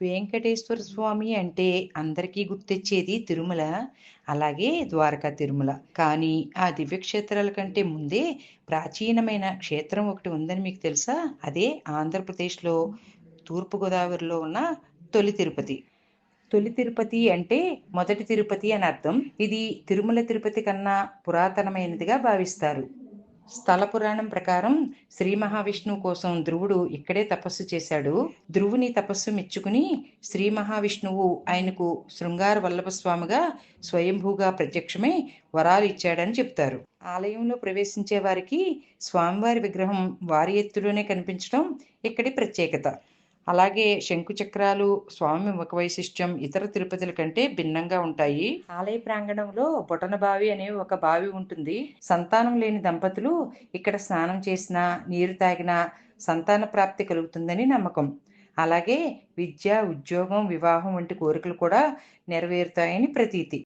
వెంకటేశ్వర స్వామి అంటే అందరికీ గుర్తొచ్చేది తిరుమల అలాగే ద్వారకా తిరుమల. కానీ ఆ దివ్యక్షేత్రాల కంటే ముందే ప్రాచీనమైన క్షేత్రం ఒకటి ఉందని మీకు తెలుసా? అదే ఆంధ్రప్రదేశ్లో తూర్పుగోదావరిలో ఉన్న తొలి తిరుపతి. తొలి తిరుపతి అంటే మొదటి తిరుపతి అని అర్థం. ఇది తిరుమల తిరుపతి కన్నా పురాతనమైనదిగా భావిస్తారు. స్థల పురాణం ప్రకారం శ్రీ మహావిష్ణువు కోసం ధ్రువుడు ఇక్కడే తపస్సు చేశాడు. ధ్రువుని తపస్సు మెచ్చుకుని శ్రీ మహావిష్ణువు ఆయనకు శృంగార వల్లభ స్వామిగా స్వయంభూగా ప్రత్యక్షమై వరాలు ఇచ్చాడని చెప్తారు. ఆలయంలో ప్రవేశించే వారికి స్వామివారి విగ్రహం వారి ఎత్తులోనే కనిపించడం ఇక్కడి ప్రత్యేకత. అలాగే శంకు చక్రాలు స్వామి ముఖ వైశిష్ట్యం ఇతర తిరుపతుల కంటే భిన్నంగా ఉంటాయి. ఆలయ ప్రాంగణంలో బొటన బావి అనే ఒక బావి ఉంటుంది. సంతానం లేని దంపతులు ఇక్కడ స్నానం చేసినా నీరు తాగినా సంతాన ప్రాప్తి కలుగుతుందని నమ్మకం. అలాగే విద్య ఉద్యోగం వివాహం వంటి కోరికలు కూడా నెరవేరుతాయని ప్రతీతి.